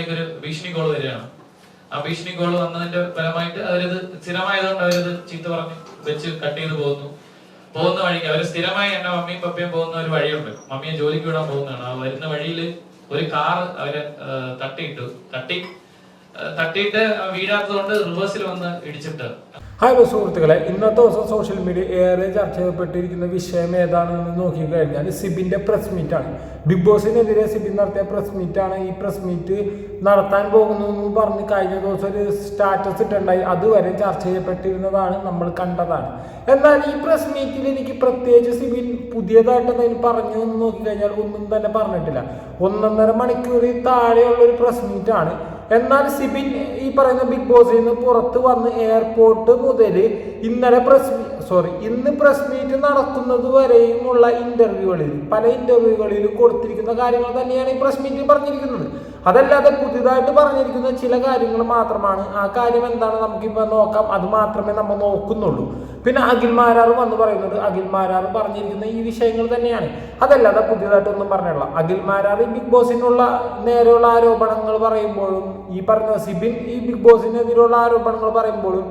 നമ്പറിലേക്ക് ഒരു ഭീഷണി കോൾ വരികയാണ്. ആ ഭീഷണി കോൾ വന്നതിന്റെ ഫലമായിട്ട് അവരത് സ്ഥിരമായതുകൊണ്ട് അവരത് ചീത്ത പറഞ്ഞ് വെച്ച് കട്ട് ചെയ്ത് പോകുന്നു. പോകുന്ന വഴിക്ക് അവർ സ്ഥിരമായി എന്നെ മമ്മിയും പപ്പയും പോകുന്ന ഒരു വഴിയുണ്ട്. മമ്മിയെ ജോലിക്ക് വിടാൻ പോകുന്നതാണ്. ആ വരുന്ന വഴിയിൽ ഒരു കാർ അവരെ തട്ടിയിട്ടു തട്ടി തട്ടിയിട്ട് വീഴാത്തതുകൊണ്ട് റിവേഴ്സിൽ വന്ന് ഇടിച്ചിട്ട്. ഹായ് സുഹൃത്തുക്കളെ. ഇന്നത്തെ ദിവസം സോഷ്യൽ മീഡിയ ഏറെ ചർച്ച ചെയ്യപ്പെട്ടിരിക്കുന്ന വിഷയം ഏതാണെന്ന് നോക്കി കഴിഞ്ഞാൽ സിബിന്റെ പ്രസ് മീറ്റ് ആണ്. ബിഗ് ബോസിനെതിരെ സിബിൻ നടത്തിയ പ്രസ് ആണ്. ഈ പ്രസ് മീറ്റ് നടത്താൻ പോകുന്നു എന്ന് പറഞ്ഞ് കഴിഞ്ഞ ദിവസം ഒരു സ്റ്റാറ്റസ് ഇട്ടുണ്ടായി. അതുവരെ ചർച്ച ചെയ്യപ്പെട്ടിരുന്നതാണ് നമ്മൾ കണ്ടതാണ്. എന്നാൽ ഈ പ്രസ് മീറ്റിൽ എനിക്ക് പ്രത്യേകിച്ച് സിബിൻ പുതിയതായിട്ട് എന്തെങ്കിലും പറഞ്ഞു എന്ന് നോക്കി കഴിഞ്ഞാൽ ഒന്നും തന്നെ പറഞ്ഞിട്ടില്ല. ഒന്നൊന്നര മണിക്കൂറിൽ താഴെയുള്ള ഒരു പ്രസ് മീറ്റ് ആണ്. എന്നാൽ സിബിൻ ഈ പറയുന്ന ബിഗ് ബോസിൽ നിന്ന് പുറത്ത് വന്ന് എയർപോർട്ട് മുതൽ ഇന്നലെ പ്രസ് സോറി ഇന്ന് പ്രസ് മീറ്റ് നടക്കുന്നത് വരെയുമുള്ള ഇന്റർവ്യൂകളിൽ പല ഇന്റർവ്യൂകളിൽ കൊടുത്തിരിക്കുന്ന കാര്യങ്ങൾ തന്നെയാണ് ഈ പ്രസ് മീറ്റിൽ പറഞ്ഞിരിക്കുന്നത്. അതല്ലാതെ പുതിയതായിട്ട് പറഞ്ഞിരിക്കുന്ന ചില കാര്യങ്ങൾ മാത്രമാണ്. ആ കാര്യം എന്താണ് നമുക്കിപ്പോൾ നോക്കാം. അത് മാത്രമേ നമ്മൾ നോക്കുന്നുള്ളൂ. പിന്നെ അഖിൽമാരാർ വന്ന് പറയുന്നത് അഖിൽമാരാർ പറഞ്ഞിരിക്കുന്ന ഈ വിഷയങ്ങൾ തന്നെയാണ്. അതല്ലാതെ പുതിയതായിട്ടൊന്നും പറഞ്ഞില്ല അഖിൽമാരാർ ഈ ബിഗ് ബോസിനുള്ള നേരെയുള്ള ആരോപണങ്ങൾ പറയുമ്പോഴും ഈ പറഞ്ഞ സിബിൻ ഈ ബിഗ് ബോസിനെതിരെയുള്ള ആരോപണങ്ങൾ പറയുമ്പോഴും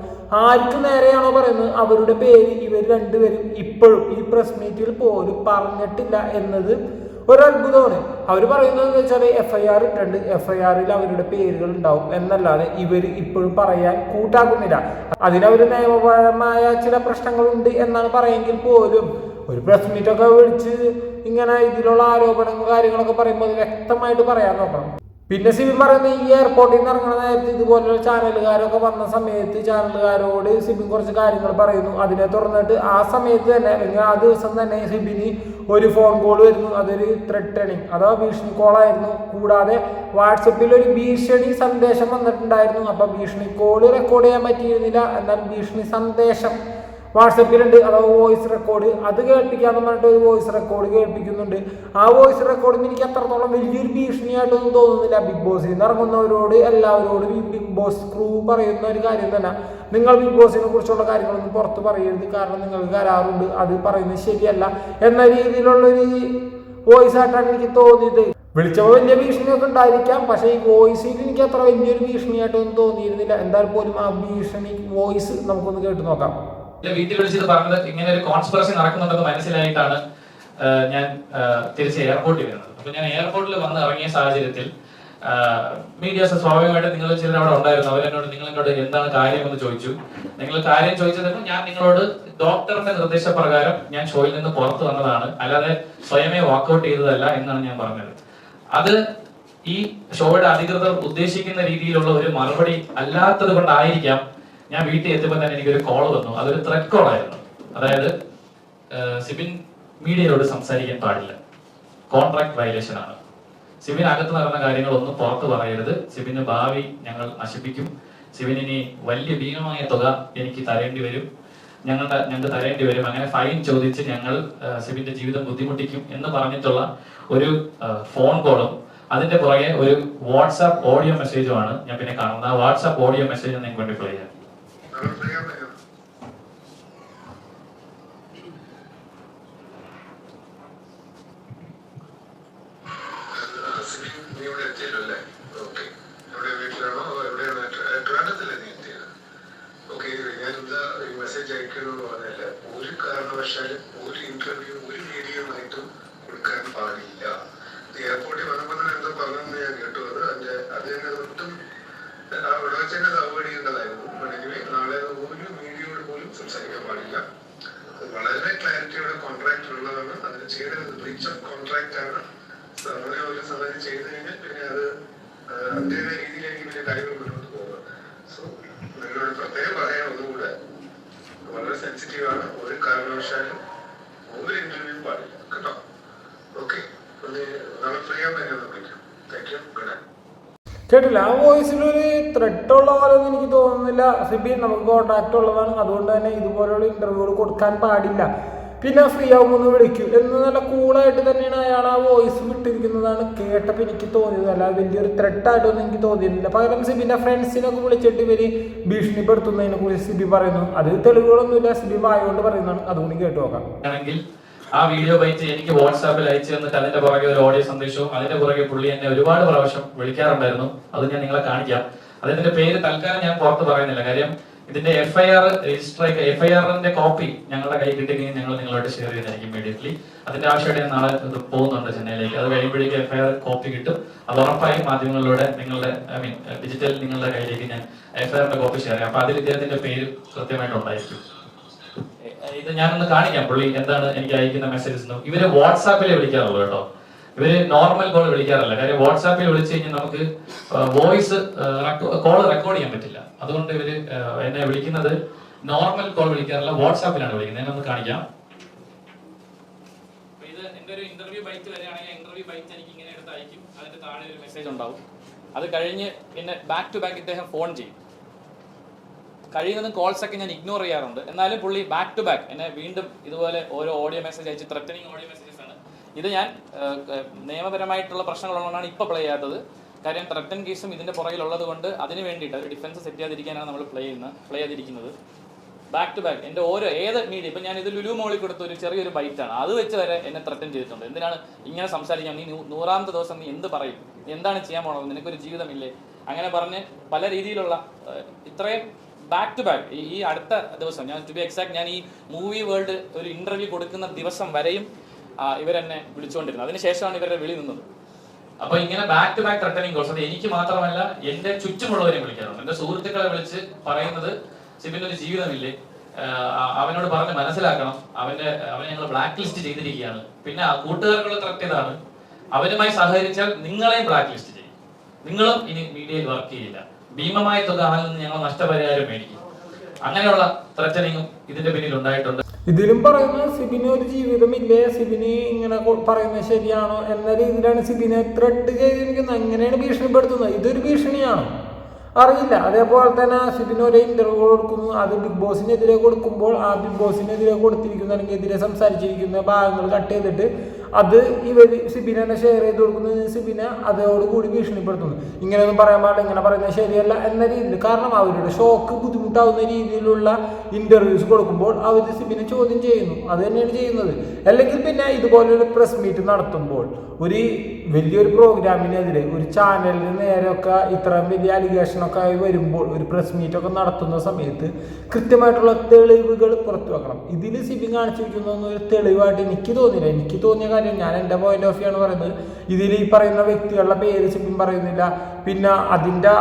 ആർക്ക് നേരെയാണോ പറയുന്നത്? അവരുടെ പേര് ഇവർ രണ്ടുപേരും ഇപ്പോഴും ഈ പ്രസ് മീറ്റിൽ പോലും പറഞ്ഞിട്ടില്ല എന്നത് ഒരു അത്ഭുതമാണ് അവർ പറയുന്നത് എന്ന് വെച്ചാൽ എഫ് ഐ ആർ ഇട്ടുണ്ട് എഫ് ഐ ആറിൽ അവരുടെ പേരുകൾ ഉണ്ടാവും എന്നല്ലാതെ ഇവർ ഇപ്പോഴും പറയാൻ കൂട്ടാക്കുന്നില്ല. അതിനവർ നിയമപരമായ ചില പ്രശ്നങ്ങളുണ്ട് എന്നാണ് പറയുമെങ്കിൽ പോലും ഒരു പ്രസ് മീറ്റൊക്കെ വിളിച്ച് ഇങ്ങനെ ഇതിലുള്ള ആരോപണങ്ങൾ കാര്യങ്ങളൊക്കെ പറയുമ്പോൾ വ്യക്തമായിട്ട് പറയാൻ നോക്കണം. പിന്നെ സിബിൻ പറയുന്നത് ഈ എയർപോർട്ടിൽ നിന്ന് ഇറങ്ങുന്ന നേരത്തെ ഇതുപോലുള്ള ചാനലുകാരൊക്കെ വന്ന സമയത്ത് ചാനലുകാരോട് സിബിൻ കുറച്ച് കാര്യങ്ങൾ പറയുന്നു. അതിനെ തുടർന്നിട്ട് ആ സമയത്ത് തന്നെ അല്ലെങ്കിൽ ആ ദിവസം തന്നെ സിബിന് ഒരു ഫോൺ കോൾ വരുന്നു. അതൊരു ത്രെട്ടണിങ് അഥവാ ഭീഷണി കോളായിരുന്നു കൂടാതെ വാട്സപ്പിൽ ഒരു ഭീഷണി സന്ദേശം വന്നിട്ടുണ്ടായിരുന്നു. അപ്പം ഭീഷണി കോൾ റെക്കോർഡ് ചെയ്യാൻ പറ്റിയിരുന്നില്ല. എന്നാൽ ഭീഷണി സന്ദേശം വാട്സപ്പിലുണ്ട്. അഥവാ വോയിസ് റെക്കോർഡ്. അത് കേൾപ്പിക്കാന്ന് പറഞ്ഞിട്ട് ഒരു വോയിസ് റെക്കോർഡ് കേൾപ്പിക്കുന്നുണ്ട്. ആ വോയിസ് റെക്കോർഡിന് എനിക്ക് അത്രത്തോളം വലിയൊരു ഭീഷണിയായിട്ടൊന്നും തോന്നുന്നില്ല. ബിഗ് ബോസിൽ നിന്ന് ഇറങ്ങുന്നവരോട് എല്ലാവരോടും ഈ ബിഗ് ബോസ് ക്രൂ പറയുന്ന ഒരു കാര്യം തന്നെ. നിങ്ങൾ ബിഗ് ബോസിനെ കുറിച്ചുള്ള കാര്യങ്ങളൊന്നും പുറത്ത് പറയരുത്. കാരണം നിങ്ങൾക്ക് കരാറുണ്ട് അത് പറയുന്നത് ശരിയല്ല എന്ന രീതിയിലുള്ളൊരു വോയിസ് ആയിട്ടാണ് എനിക്ക് തോന്നിയത്. വിളിച്ചപ്പോൾ വലിയ ഭീഷണിയൊക്കെ ഉണ്ടായിരിക്കാം. പക്ഷേ ഈ വോയിസിൽ എനിക്ക് അത്ര വലിയൊരു ഭീഷണിയായിട്ടൊന്നും തോന്നിയിരുന്നില്ല. എന്തായാലും പോലും ആ ഭീഷണി വോയിസ് നമുക്കൊന്ന് കേട്ട് നോക്കാം. വീട്ടിൽ വിളിച്ചത് പറഞ്ഞത് ഇങ്ങനെ ഒരു കോൺസ്പിറസി നടക്കുന്നുണ്ടെന്ന് മനസ്സിലായിട്ടാണ് ഞാൻ തിരിച്ച് എയർപോർട്ടിൽ വരുന്നത്. അപ്പൊ ഞാൻ എയർപോർട്ടിൽ വന്ന് ഇറങ്ങിയ സാഹചര്യത്തിൽ മീഡിയാസ് സ്വാഭാവികമായിട്ട് നിങ്ങൾ ചിലർ അവിടെ ഉണ്ടായിരുന്നു. അവരെന്നോട് നിങ്ങൾ എന്നോട് എന്താണ് കാര്യം എന്ന് ചോദിച്ചു. നിങ്ങൾ കാര്യം ചോദിച്ചപ്പോൾ ഞാൻ നിങ്ങളോട് ഡോക്ടറിന്റെ നിർദ്ദേശപ്രകാരം ഞാൻ ഷോയിൽ നിന്ന് പുറത്തു വന്നതാണ്. അല്ലാതെ സ്വയമേ വാക്കൗട്ട് ചെയ്തതല്ല എന്നാണ് ഞാൻ പറഞ്ഞത്. അത് ഈ ഷോയുടെ അധികൃതർ ഉദ്ദേശിക്കുന്ന രീതിയിലുള്ള ഒരു മറുപടി അല്ലാത്തത് കൊണ്ടായിരിക്കാം ഞാൻ വീട്ടിൽ എത്തുമ്പോൾ തന്നെ എനിക്കൊരു കോൾ വന്നു. അതൊരു ത്രെഡ് കോൾ ആയിരുന്നു. അതായത് സിബിൻ മീഡിയയോട് സംസാരിക്കാൻ പാടില്ല. കോൺട്രാക്ട് വയലേഷൻ ആണ്. സിബിൻ അകത്ത് നടന്ന കാര്യങ്ങളൊന്നും പുറത്ത് പറയരുത്. സിബിന്റെ ഭാവി ഞങ്ങൾ നശിപ്പിക്കും. സിബിനിനെ വലിയ ഭീമമായ തുക എനിക്ക് തരേണ്ടി വരും. ഞങ്ങളുടെ ഞങ്ങൾക്ക് തരേണ്ടി വരും. അങ്ങനെ ഫൈൻ ചോദിച്ച് ഞങ്ങൾ സിബിന്റെ ജീവിതം ബുദ്ധിമുട്ടിക്കും എന്ന് പറഞ്ഞിട്ടുള്ള ഒരു ഫോൺ കോളും അതിന്റെ പുറകെ ഒരു വാട്സാപ്പ് ഓഡിയോ മെസ്സേജുമാണ് ഞാൻ പിന്നെ കാണുന്നത്. ആ വാട്സാപ്പ് ഓഡിയോ മെസ്സേജ് നിങ്ങൾക്ക് വേണ്ടി പ്ലേ ചെയ്യാം. അവിടെ വെച്ച് തന്നെ അവോയ്ഡ് ചെയ്യേണ്ടതായിരുന്നു വേണമെങ്കിൽ നാളെ ഒരു മീഡിയയോട് പോലും സംസാരിക്കാൻ പാടില്ല. വളരെ ക്ലാരിറ്റിയോടെ കോൺട്രാക്ട് ഉള്ളതാണ്. അതിന് ബ്രീച്ച് ഓഫ് കോൺട്രാക്ട് ആണ്. അങ്ങനെ ഒരു സമയം ചെയ്തു കഴിഞ്ഞാൽ പിന്നെ അത് അതിന്റെതായ രീതിയിലേക്ക് പിന്നെ കാര്യങ്ങൾ മുന്നോട്ട് പോകുക. സോ നിങ്ങളോട് പ്രത്യേകം പറയാൻ ഒന്നുകൂടെ. വളരെ സെൻസിറ്റീവ് ആണ്. ഒരു കാരണവശാലും ഒരു ഇന്റർവ്യൂ പാടില്ല. കേട്ടോ? ഓക്കെ നാളെ ഫ്രീ ആവുമ്പോൾ എന്നെ വിളിക്കാം. താങ്ക് യു കേട്ടില്ല ആ വോയിസിൽ ഒരു ത്രെട്ട് ഉള്ള എനിക്ക് തോന്നുന്നില്ല. സിബി നമുക്ക് കോൺട്രാക്ട് ഉള്ളതാണ്. അതുകൊണ്ട് തന്നെ ഇതുപോലെയുള്ള ഇന്റർവ്യൂകൾ കൊടുക്കാൻ പാടില്ല. പിന്നെ ഫ്രീ ആകുമ്പോൾ ഒന്ന് വിളിക്കൂ. എന്ന് നല്ല കൂളായിട്ട് തന്നെയാണ് അയാൾ ആ വോയിസ് വിട്ടിരിക്കുന്നതാണ് കേട്ടപ്പോൾ എനിക്ക് തോന്നിയത്. അല്ല വലിയൊരു ത്രെട്ടായിട്ടൊന്നും എനിക്ക് തോന്നിയിരുന്നില്ല പകരം സിബിന്റെ ഫ്രണ്ട്സിനൊക്കെ വിളിച്ചിട്ട് ഇവർ ഭീഷണിപ്പെടുത്തുന്നതിനെ കുറിച്ച് സിബി പറയുന്നു. അത് തെളിവുകളൊന്നുമില്ല. സിബി വായ കൊണ്ട് പറയുന്നതാണ് അതുകൊണ്ട് കേട്ടു നോക്കാം. ആ വീഡിയോ ബൈറ്റ് എനിക്ക് വാട്സാപ്പിൽ അയച്ചു തന്നിട്ട് അതിന്റെ പുറകെ ഒരു ഓഡിയോ സന്ദേശവും അതിന്റെ പുറകെ പുള്ളി എന്നെ ഒരുപാട് പ്രാവശ്യം വിളിക്കാറുണ്ടായിരുന്നു. അത് ഞാൻ നിങ്ങളെ കാണിക്കാം. അതിന്റെ പേര് തൽക്കാലം ഞാൻ പുറത്ത് പറയുന്നില്ല. കാര്യം ഇതിന്റെ എഫ്ഐആർ രജിസ്റ്റർ എഫ് ഐ ആറിന്റെ കോപ്പി ഞങ്ങളുടെ കൈ കിട്ടുകയും ഞങ്ങൾ നിങ്ങളോട് ഷെയർ ചെയ്തായിരിക്കും ഇമ്മീഡിയറ്റ്ലി അതിന്റെ ആവശ്യമായിട്ട് ഞാൻ നാളെ പോകുന്നുണ്ട് ചെന്നൈയിലേക്ക്. അത് കഴിയുമ്പോഴേക്കും എഫ്ഐആർ കോപ്പി കിട്ടും. അത് ഉറപ്പായും മാധ്യമങ്ങളിലൂടെ നിങ്ങളുടെ ഐ മീൻ ഡിജിറ്റൽ നിങ്ങളുടെ കയ്യിലേക്ക് ഞാൻ എഫ് ഐ ആറിന്റെ കോപ്പി ഷെയർ ചെയ്യാം. അപ്പൊ അതിൽ ഇദ്ദേഹത്തിന്റെ പേര് കൃത്യമായിട്ട് ഉണ്ടായിരിക്കും. ഇത് ഞാനൊന്ന് കാണിക്കാം പുള്ളി എന്താണ് എനിക്ക് അയക്കുന്ന മെസ്സേജസ് ഇവർ വാട്സാപ്പിലെ വിളിക്കാറുള്ളൂ കേട്ടോ. ഇവർ നോർമൽ കോൾ വിളിക്കാറില്ല. കാര്യം വാട്സാപ്പിൽ വിളിച്ചു കഴിഞ്ഞാൽ നമുക്ക് വോയിസ് കോൾ റെക്കോർഡ് ചെയ്യാൻ പറ്റില്ല. അതുകൊണ്ട് ഇവർ എന്നെ വിളിക്കുന്നത് നോർമൽ കോൾ വിളിക്കാറില്ല വാട്സാപ്പിലാണ് വിളിക്കുന്നത്. കാണിക്കാം. അപ്പൊ ഇത് എന്റെ ഒരു ഇന്റർവ്യൂ ബൈറ്റ് വരെയാണെങ്കിൽ ഇന്റർവ്യൂ ബൈറ്റ് എനിക്ക് ഇങ്ങനെ എടുത്ത് അയക്കും. അതിന്റെ താഴെ ഒരു മെസ്സേജ് ഉണ്ടാവും. അത് കഴിഞ്ഞ് പിന്നെ ബാക്ക് ടു ബാക്ക് ഇദ്ദേഹം ഫോൺ ചെയ്യും. കഴിയുന്നതും കോൾസ് ഒക്കെ ഞാൻ ഇഗ്നോർ ചെയ്യാറുണ്ട്. എന്നാലും പുള്ളി ബാക്ക് ടു ബാക്ക് എന്നെ വീണ്ടും ഇതുപോലെ ഓരോ ഓഡിയോ മെസ്സേജ് അയച്ച് ത്രട്ടനിങ് ഓഡിയോ മെസ്സേജസ് ഇത് ഞാൻ നിയമപരമായിട്ടുള്ള പ്രശ്നങ്ങളുള്ളതാണ് ഇപ്പോൾ പ്ലേ ചെയ്യാത്തത്. കാര്യം ത്രട്ടൻ കേസും ഇതിന്റെ പുറകിലുള്ളത് കൊണ്ട് അതിന് വേണ്ടിയിട്ട് ഒരു ഡിഫൻസ് സെറ്റ് ചെയ്യാതിരിക്കാനാണ് നമ്മൾ പ്ലേ ചെയ്യുന്നത് പ്ലേ ചെയ്തിരിക്കുന്നത് ബാക്ക് ടു ബാക്ക് എന്റെ ഓരോ ഏത് മീഡിയ ഇപ്പം ഞാൻ ഇത് ലുലു മോളിൽ കൊടുത്ത ഒരു ചെറിയൊരു ബൈറ്റാണ് അത് വെച്ച് വരെ എന്നെ ത്രട്ടൻ ചെയ്തിട്ടുണ്ട്. എന്തിനാണ് ഇങ്ങനെ സംസാരിക്കാൻ? നീ നൂറാമത്തെ ദിവസം നീ എന്ത് പറയും? എന്താണ് ചെയ്യാൻ പോണത്? നിനക്കൊരു ജീവിതമില്ലേ? അങ്ങനെ പറഞ്ഞ് പല രീതിയിലുള്ള ഇത്രയും ബാക്ക് ടു ബാക്ക് ഈ അടുത്ത ദിവസം ഞാൻ ടു ബി എക്സാക്ട് ഞാൻ ഈ മൂവി വേൾഡ് ഒരു ഇന്റർവ്യൂ കൊടുക്കുന്ന ദിവസം വരെയും ഇവരെന്നെ വിളിച്ചുകൊണ്ടിരുന്നത്. അതിനുശേഷമാണ് ഇവരുടെ വിളി നിന്നത്. അപ്പൊ ഇങ്ങനെ back to back threatening calls അത് എനിക്ക് മാത്രമല്ല എന്റെ ചുറ്റുമുള്ളവരെയും വിളിക്കാറുണ്ട്. എന്റെ സുഹൃത്തുക്കളെ വിളിച്ച് പറയുന്നത് സിബിന്റെ ഒരു ജീവിതമില്ലേ? അവനോട് പറഞ്ഞ് മനസ്സിലാക്കണം. അവന്റെ അവനെ ഞങ്ങൾ ബ്ലാക്ക് ലിസ്റ്റ് ചെയ്തിരിക്കുകയാണ്. പിന്നെ ആ കൂട്ടുകാർക്കുള്ള ത്രട്ട് ഇതാണ് അവരുമായി സഹകരിച്ചാൽ നിങ്ങളെയും ബ്ലാക്ക് ലിസ്റ്റ് ചെയ്യും. നിങ്ങളും ഇനി മീഡിയയിൽ വർക്ക് ചെയ്യില്ല. ഭീമമായ തുക അവനിൽ ഞങ്ങൾ നഷ്ടപരിഹാരം മേടിക്കും. അങ്ങനെയുള്ള ത്രട്ടനിങ്ങും ഇതിന്റെ പിന്നിൽ ഉണ്ടായിട്ടുണ്ട്. ഇതിലും പറയുന്നത് സിബിന് ഒരു ജീവിതമില്ലേ? സിബിന് ഇങ്ങനെ പറയുന്നത് ശരിയാണോ എന്ന രീതിയിലാണ് സിബിനെ ത്രെഡ് ചെയ്തിരിക്കുന്നത്. എങ്ങനെയാണ് ഭീഷണിപ്പെടുത്തുന്നത്. ഇതൊരു ഭീഷണിയാണ്. അറിയില്ല. അതേപോലെ തന്നെ സിബിന് ഒരു ഇന്റർവ്യൂ കൊടുക്കുന്നു. അത് ബിഗ് ബോസിനെതിരെ കൊടുക്കുമ്പോൾ ആ ബിഗ് ബോസിനെതിരെ കൊടുത്തിരിക്കുന്ന അല്ലെങ്കിൽ എതിരെ സംസാരിച്ചിരിക്കുന്ന ഭാഗങ്ങൾ കട്ട് ചെയ്തിട്ട് അത് ഇവർ സിബിനെ ഷെയർ ചെയ്ത് കൊടുക്കുന്നത് സിബിനെ അതോടുകൂടി ഭീഷണിപ്പെടുത്തുന്നു. ഇങ്ങനെയൊന്നും പറയാൻ പാടില്ല ഇങ്ങനെ പറയുന്നത് ശരിയല്ല എന്ന രീതിയിൽ. കാരണം അവരുടെ ഷോക്ക് ബുദ്ധിമുട്ടാവുന്ന രീതിയിലുള്ള ഇന്റർവ്യൂസ് കൊടുക്കുമ്പോൾ അവർ സിബിനെ ചോദ്യം ചെയ്യുന്നു. അത് തന്നെയാണ് ചെയ്യുന്നത്. അല്ലെങ്കിൽ പിന്നെ ഇതുപോലൊരു പ്രസ് മീറ്റ് നടത്തുമ്പോൾ ഒരു വലിയൊരു പ്രോഗ്രാമിനെതിരെ ഒരു ചാനലിന് നേരെയൊക്കെ ഇത്രയും വലിയ അലിഗേഷനൊക്കെ ആയി വരുമ്പോൾ ഒരു പ്രസ് മീറ്റൊക്കെ നടത്തുന്ന സമയത്ത് കൃത്യമായിട്ടുള്ള തെളിവുകൾ പുറത്തു വെക്കണം. ഇതിൽ സിബിൻ കാണിച്ചിരിക്കുന്ന ഒരു തെളിവായിട്ട് എനിക്ക് തോന്നിയില്ല. എനിക്ക് തോന്നിയ കാര്യം ഞാൻ എന്റെ പോയിന്റ് ഓഫ് വ്യൂ ആണ് പറയുന്നത്. ഇതിൽ ഈ പറയുന്ന വ്യക്തികളുടെ പേര് ശരിക്കും പറയുന്നില്ല. പിന്നെ അതിന്റെ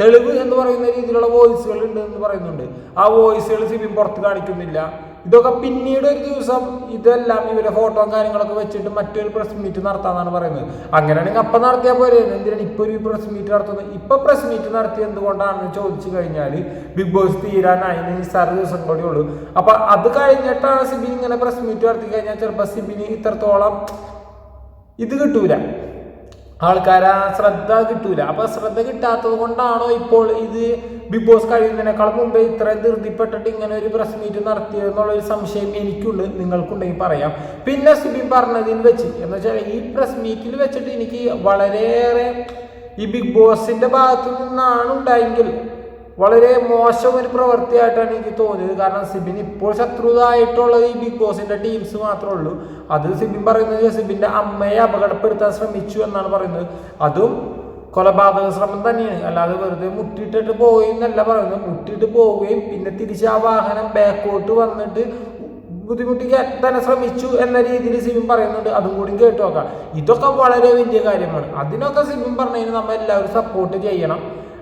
തെളിവ് എന്ന് പറയുന്ന രീതിയിലുള്ള വോയിസുകൾ ഉണ്ട് എന്ന് പറയുന്നുണ്ട്. ആ വോയിസുകൾ ശരിക്കും പുറത്ത് കാണിക്കുന്നില്ല. ഇതൊക്കെ പിന്നീട് ഒരു ദിവസം ഇതെല്ലാം ഇവരെ ഫോട്ടോ കാര്യങ്ങളൊക്കെ വെച്ചിട്ട് മറ്റൊരു പ്രസ് മീറ്റ് നടത്താന്നാണ് പറയുന്നത്. അങ്ങനെയാണെങ്കിൽ അപ്പം നടത്തിയാൽ പോലെ എന്തിനാണ് ഇപ്പോൾ ഒരു പ്രസ് മീറ്റ് നടത്തുന്നത്? ഇപ്പൊ പ്രസ് മീറ്റ് നടത്തി എന്തുകൊണ്ടാണെന്ന് ചോദിച്ചു കഴിഞ്ഞാൽ ബിഗ് ബോസ് തീരാനായി നിസ്സാര ദിവസം കൂടി ഉള്ളൂ. അപ്പൊ അത് കഴിഞ്ഞിട്ടാണ് സിബിൻ ഇങ്ങനെ പ്രസ് മീറ്റ് നടത്തി കഴിഞ്ഞാൽ ചിലപ്പോൾ സിബിന് ഇത്രത്തോളം ഇത് കിട്ടൂല. ആൾക്കാരെ ശ്രദ്ധ കിട്ടൂല. അപ്പൊ ശ്രദ്ധ കിട്ടാത്തത് കൊണ്ടാണോ ഇപ്പോൾ ഇത് ബിഗ് ബോസ് കഴിയുന്നതിനേക്കാൾ മുമ്പേ ഇത്രയും ധൃതിപ്പെട്ടിട്ട് ഇങ്ങനെ ഒരു പ്രസ് മീറ്റ് നടത്തിയെന്നുള്ളൊരു സംശയം എനിക്കുണ്ട്. നിങ്ങൾക്കുണ്ടെങ്കിൽ പറയാം. പിന്നെ സുബിൻ പറഞ്ഞതിൽ വെച്ച് എന്ന് വെച്ചാൽ ഈ പ്രസ് മീറ്റിൽ വെച്ചിട്ട് എനിക്ക് വളരെയേറെ ഈ ബിഗ് ബോസിന്റെ ഭാഗത്തു നിന്നാണ് ഉണ്ടായെങ്കിൽ വളരെ മോശം ഒരു പ്രവൃത്തിയായിട്ടാണ് എനിക്ക് തോന്നിയത്. കാരണം സിബിൻ ഇപ്പോൾ ശത്രുതായിട്ടുള്ളത് ഈ ബിഗ് ബോസിന്റെ ടീംസ് മാത്രമേ ഉള്ളൂ. അത് സിബിൻ പറയുന്നത് സിബിന്റെ അമ്മയെ അപകടപ്പെടുത്താൻ ശ്രമിച്ചു എന്നാണ് പറയുന്നത്. അതും കൊലപാതക ശ്രമം തന്നെയാണ്. അല്ലാതെ വെറുതെ മുട്ടിയിട്ടിട്ട് പോയി എന്നല്ല പറയുന്നത്. മുട്ടിയിട്ട് പോവുകയും പിന്നെ തിരിച്ച് ആ വാഹനം ബാക്കോട്ട് വന്നിട്ട് ബുദ്ധിമുട്ടിക്കാൻ തന്നെ ശ്രമിച്ചു എന്ന രീതിയിൽ സിബിൻ പറയുന്നുണ്ട്. അതും കൂടി കേട്ടു നോക്കാം. ഇതൊക്കെ വളരെ വലിയ കാര്യമാണ്. അതിനൊക്കെ സിബിൻ പറഞ്ഞതിന് നമ്മൾ എല്ലാവരും സപ്പോർട്ട് ചെയ്യണം.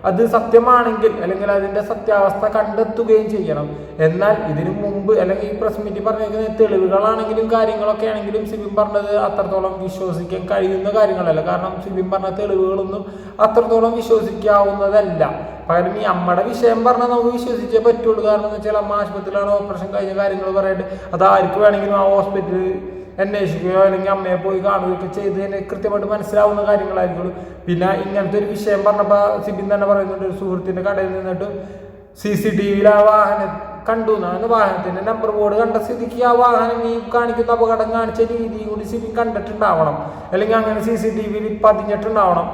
അത് സത്യമാണെങ്കിൽ അല്ലെങ്കിൽ അതിന്റെ സത്യാവസ്ഥ കണ്ടെത്തുകയും ചെയ്യണം. എന്നാൽ ഇതിനു മുമ്പ് അല്ലെങ്കിൽ ഈ പ്രസ് മീറ്റിൽ പറഞ്ഞിരിക്കുന്ന തെളിവുകളാണെങ്കിലും കാര്യങ്ങളൊക്കെ ആണെങ്കിലും സിബിൻ പറഞ്ഞത് അത്രത്തോളം വിശ്വസിക്കാൻ കഴിയുന്ന കാര്യങ്ങളല്ല. കാരണം സിബിൻ പറഞ്ഞ തെളിവുകളൊന്നും അത്രത്തോളം വിശ്വസിക്കാവുന്നതല്ല. പകരം ഈ അമ്മയുടെ വിഷയം പറഞ്ഞാൽ നമുക്ക് വിശ്വസിച്ചേ പറ്റുള്ളൂ. കാരണം എന്ന് വെച്ചാൽ അമ്മ ആശുപത്രിയിലാണ് ഓപ്പറേഷൻ കഴിഞ്ഞ കാര്യങ്ങൾ പറയട്ടെ അത് ആർക്ക് വേണമെങ്കിലും ആ ഹോസ്പിറ്റലിൽ അന്വേഷിക്കുകയോ അല്ലെങ്കിൽ അമ്മയെ പോയി കാണുകയൊക്കെ ചെയ്ത് തന്നെ കൃത്യമായിട്ട് മനസ്സിലാവുന്ന കാര്യങ്ങളായിരിക്കുള്ളൂ. പിന്നെ ഇങ്ങനത്തെ ഒരു വിഷയം പറഞ്ഞപ്പോൾ സിബിൻ തന്നെ പറയുന്നുണ്ട് ഒരു സുഹൃത്തിന്റെ കടയിൽ നിന്നിട്ട് സി സി ടി വിയിൽ ആ വാഹനം കണ്ടു എന്നാണ്. വാഹനത്തിന്റെ നമ്പർ ബോർഡ് കണ്ട സ്ഥിതിക്ക് ആ വാഹനം ഈ കാണിക്കുന്ന അപകടം കാണിച്ച രീതി കൂടി സിബിൻ കണ്ടിട്ടുണ്ടാവണം. അല്ലെങ്കിൽ അങ്ങനെ സി സി ടി വിയിൽ പതിഞ്ഞിട്ടുണ്ടാവണം.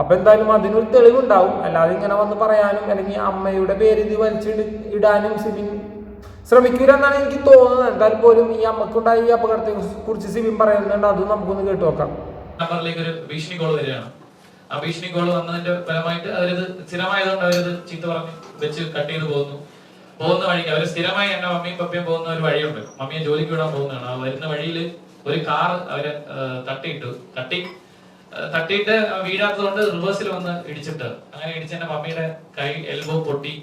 അപ്പൊ എന്തായാലും അതിനൊരു തെളിവുണ്ടാവും. അല്ലാതെ ഇങ്ങനെ വന്ന് പറയാനും അല്ലെങ്കിൽ അമ്മയുടെ പേര് ഇത് വലിച്ചിട്ട് ഇടാനും സിബിൻ ശ്രമിക്കൂല എന്നാണ് എനിക്ക് തോന്നുന്നത്. എന്തായാലും പോലും ഈ അമ്മക്കുണ്ടായ ഈ അപകടത്തെ കുറിച്ച് സിബിൻ പറയുന്നുണ്ട്. അതും നമുക്കൊന്ന് കേട്ടു നോക്കാം. ഒരു ഭീഷണി കോൾ വരികയാണ്. ആ ഭീഷണി കോൾ വന്നതിന്റെ ഫലമായിട്ട് അവരത് സ്ഥിരമായതുകൊണ്ട് അവരത് ചീത്ത പറഞ്ഞ് വെച്ച് കട്ട് ചെയ്ത് പോകുന്നു. പോകുന്ന വഴിക്ക് അവർ സ്ഥിരമായി എന്നെ മമ്മിയും പപ്പയും പോകുന്ന ഒരു വഴിയുണ്ട്. മമ്മിയെ ജോലിക്ക് വിടാൻ പോകുന്നതാണ്. ആ വരുന്ന വഴിയിൽ ഒരു കാർ അവരെ തട്ടിയിട്ടു തട്ടി തട്ടിയിട്ട് വീഴാത്തതുകൊണ്ട് റിവേഴ്സിൽ വന്ന് ഇടിച്ചിട്ട് അങ്ങനെ ഇടിച്ച എന്റെ മമ്മിയുടെ കൈ എൽബോ പൊട്ടി.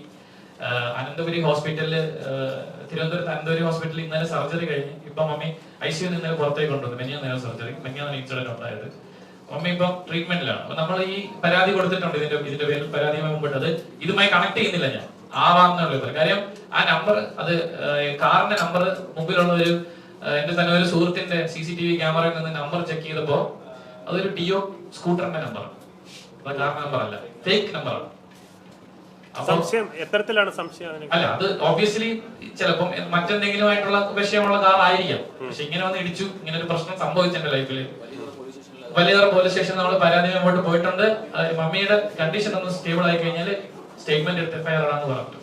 അനന്തപുരി ഹോസ്പിറ്റലിൽ ആ, തിരുവനന്തപുരത്ത് അനന്തപുരി ഹോസ്പിറ്റലിൽ ഇന്നലെ സർജറി കഴിഞ്ഞ്. ഇപ്പൊ മമ്മി ഐ സിയു ഇന്നലെ പുറത്തേക്ക് കൊണ്ടുവന്നു. മെനിയാ നേരം സർജറി മെനിയാ ഇൻസിഡന്റ് ഉണ്ടായത്. മമ്മി ഇപ്പം ട്രീറ്റ്മെന്റിലാണ് അപ്പൊ നമ്മൾ ഈ പരാതി കൊടുത്തിട്ടുണ്ട് ഇതിന്റെ ഇതിന്റെ പേരിൽ. പരാതിയുമായി മുമ്പിട്ടത് ഇതുമായി കണക്ട് ചെയ്യുന്നില്ല ഞാൻ. ആവാം ആവാമെന്നുള്ള കാര്യം ആ നമ്പർ അത് കാറിന്റെ നമ്പർ മുമ്പിലുള്ള ഒരു എന്റെ തന്നെ ഒരു സുഹൃത്തിന്റെ സി സി ടി വി ക്യാമറയിൽ നിന്ന് നമ്പർ ചെക്ക് ചെയ്തപ്പോ അതൊരു ഡിയോ സ്കൂട്ടറിന്റെ നമ്പർ അത് കാറിന്റെ നമ്പർ അല്ല. ഫേക്ക് നമ്പറാണ് സംശയം എത്തരത്തിലാണ് സംശയം അല്ല അത് ഓബിയസ്ലി ചിലപ്പം മറ്റെന്തെങ്കിലും ആയിട്ടുള്ള വിഷയമുള്ള കാർ ആയിരിക്കാം. പക്ഷെ ഇങ്ങനെ വന്ന് ഇടിച്ചു ഇങ്ങനെ ഒരു പ്രശ്നം സംഭവിച്ചു എന്റെ ലൈഫിൽ വലിയതറ പോലീസ് സ്റ്റേഷൻ നമ്മൾ പരാതി അങ്ങോട്ട് പോയിട്ടുണ്ട് മമ്മിയുടെ കണ്ടീഷൻ ഒന്ന് സ്റ്റേബിൾ ആയി കഴിഞ്ഞാൽ സ്റ്റേറ്റ്മെന്റ് എടുത്ത് എഫ്ഐആർ ആണെന്ന് പറഞ്ഞു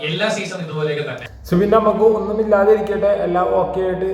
എല്ലാ സീസൺ ഇതുപോലെയൊക്കെ തന്നെ. സുബിൻ നമുക്ക് ഒന്നുമില്ലാതിരിക്കട്ടെ എല്ലാം ഓക്കെ ആയിട്ട്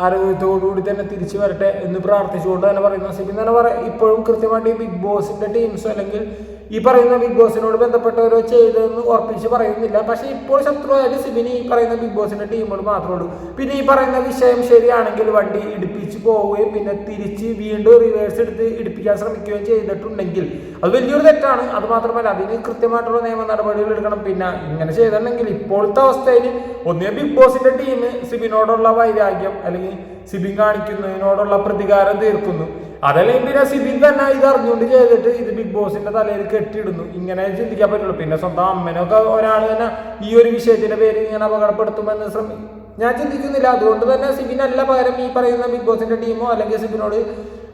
ആരോഗ്യത്തോടുകൂടി തന്നെ തിരിച്ചു വരട്ടെ എന്ന് പ്രാർത്ഥിച്ചുകൊണ്ട് തന്നെ പറയുന്ന. സിബിൻ തന്നെ പറയാം. ഇപ്പോഴും കൃത്യമായിട്ട് ഈ ബിഗ് ബോസിന്റെ ടീംസോ അല്ലെങ്കിൽ ഈ പറയുന്ന ബിഗ് ബോസിനോട് ബന്ധപ്പെട്ടവരോ ചെയ്തതെന്ന് ഉറപ്പിച്ച് പറയുന്നില്ല. പക്ഷേ ഇപ്പോൾ ശത്രുവായാലും സിബിന് ഈ പറയുന്ന ബിഗ് ബോസിന്റെ ടീമോട് മാത്രമേ ഉള്ളൂ. പിന്നെ ഈ പറയുന്ന വിഷയം ശരിയാണെങ്കിൽ വണ്ടി ഇടിപ്പിച്ച് പോവുകയും പിന്നെ തിരിച്ച് വീണ്ടും റിവേഴ്സ് എടുത്ത് ഇടിപ്പിക്കാൻ ശ്രമിക്കുകയും ചെയ്തിട്ടുണ്ടെങ്കിൽ അത് വലിയൊരു തെറ്റാണ്. അത് മാത്രമല്ല അതിന് കൃത്യമായിട്ടുള്ള നിയമ നടപടികൾ എടുക്കണം. പിന്നെ ഇങ്ങനെ ചെയ്തിട്ടുണ്ടെങ്കിൽ ഇപ്പോഴത്തെ അവസ്ഥയിൽ ഒന്നേ ബിഗ് ബോസിന്റെ ടീം സിബിനോടുള്ള വൈരാഗ്യം അല്ലെങ്കിൽ സിബിൻ കാണിക്കുന്നതിനോടുള്ള പ്രതികാരം തീർക്കുന്നു. അതല്ലെങ്കിൽ പിന്നെ സിബിൻ തന്നെ ഇത് അറിഞ്ഞുകൊണ്ട് ചെയ്തിട്ട് ഇത് ബിഗ് ബോസിന്റെ തലയിൽ കെട്ടിയിടുന്നു? ഇങ്ങനെ ചിന്തിക്കാൻ പറ്റുള്ളൂ. പിന്നെ സ്വന്തം അമ്മനൊക്കെ ഒരാൾ തന്നെ ഈ ഒരു വിഷയത്തിന്റെ പേര് ഇങ്ങനെ അപകടപ്പെടുത്തുമെന്ന് ശ്രമി ഞാൻ ചിന്തിക്കുന്നില്ല. അതുകൊണ്ട് തന്നെ സിബിൻ അല്ല പകരം ഈ പറയുന്ന ബിഗ് ബോസിന്റെ ടീമോ അല്ലെങ്കിൽ സിബിനോട്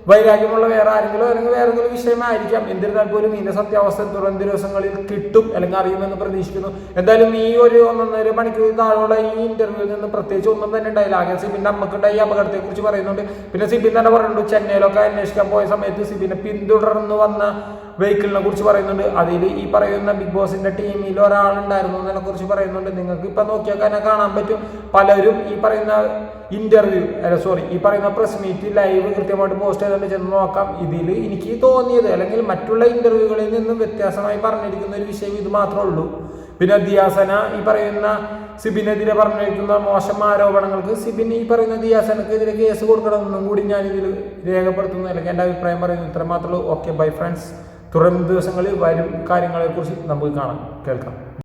വൈരാഗ്യമുള്ള വേറെ ആരെങ്കിലും അല്ലെങ്കിൽ വേറെ എന്തെങ്കിലും വിഷയമായിരിക്കാം. എന്നിരുന്നാൽ പോലും ഇതിന്റെ സത്യാവസ്ഥ തുടർന്ന് ദിവസങ്ങളിൽ കിട്ടും അല്ലെങ്കിൽ അറിയുമെന്ന് പ്രതീക്ഷിക്കുന്നു. എന്തായാലും ഈ ഒരു ഒന്നൊന്നര മണിക്കൂർ താഴെയുള്ള ഈ ഇന്റർവ്യൂവിൽ നിന്ന് പ്രത്യേകിച്ച് ഒന്നും തന്നെ ഉണ്ടായില്ല. ആകെ സിബിന്റെ അമ്മക്കുണ്ടായി ഈ അപകടത്തെ കുറിച്ച് പറയുന്നുണ്ട്. പിന്നെ സിബിൻ തന്നെ പറയുന്നുണ്ട് ചെന്നൈയിലൊക്കെ അന്വേഷിക്കാൻ പോയ സമയത്ത് സിബിനെ പിന്തുടർന്ന് വന്ന വെഹിക്കിളിനെ കുറിച്ച് പറയുന്നുണ്ട്. അതിൽ ഈ പറയുന്ന ബിഗ് ബോസിന്റെ ടീമിൽ ഒരാളുണ്ടായിരുന്നു എന്നതിനെ കുറിച്ച് പറയുന്നുണ്ട്. നിങ്ങൾക്ക് ഇപ്പൊ നോക്കിയാൽ തന്നെ കാണാൻ പറ്റും. പലരും ഈ പറയുന്ന ഇന്റർവ്യൂ അല്ല സോറി ഈ പറയുന്ന പ്രസ് മീറ്റ് ലൈവ് കൃത്യമായിട്ട് പോസ്റ്റ് ചെയ്തുകൊണ്ട് ചെന്ന് നോക്കാം. ഇതിൽ എനിക്ക് തോന്നിയത് അല്ലെങ്കിൽ മറ്റുള്ള ഇന്റർവ്യൂകളിൽ നിന്നും വ്യത്യാസമായി പറഞ്ഞിരിക്കുന്ന ഒരു വിഷയം ഇത് മാത്രമേ ഉള്ളൂ. പിന്നെ ദിയാസന ഈ പറയുന്ന സിബിനെതിരെ പറഞ്ഞിരിക്കുന്ന മോശം ആരോപണങ്ങൾക്ക് സിബിൻ ഈ പറയുന്ന ദിയാസനക്കെതിരെ കേസ് കൊടുക്കണമെന്നും കൂടി ഞാൻ ഇതിൽ രേഖപ്പെടുത്തുന്നു. അല്ലെങ്കിൽ എന്റെ അഭിപ്രായം പറയുന്നു. ഇത്ര മാത്രമേ ഉള്ളൂ. ഓക്കെ ബൈ ഫ്രണ്ട്സ് തുടർന്ന ദിവസങ്ങളിൽ വരും കാര്യങ്ങളെക്കുറിച്ച് നമുക്ക് കാണാം. കേൾക്കാം.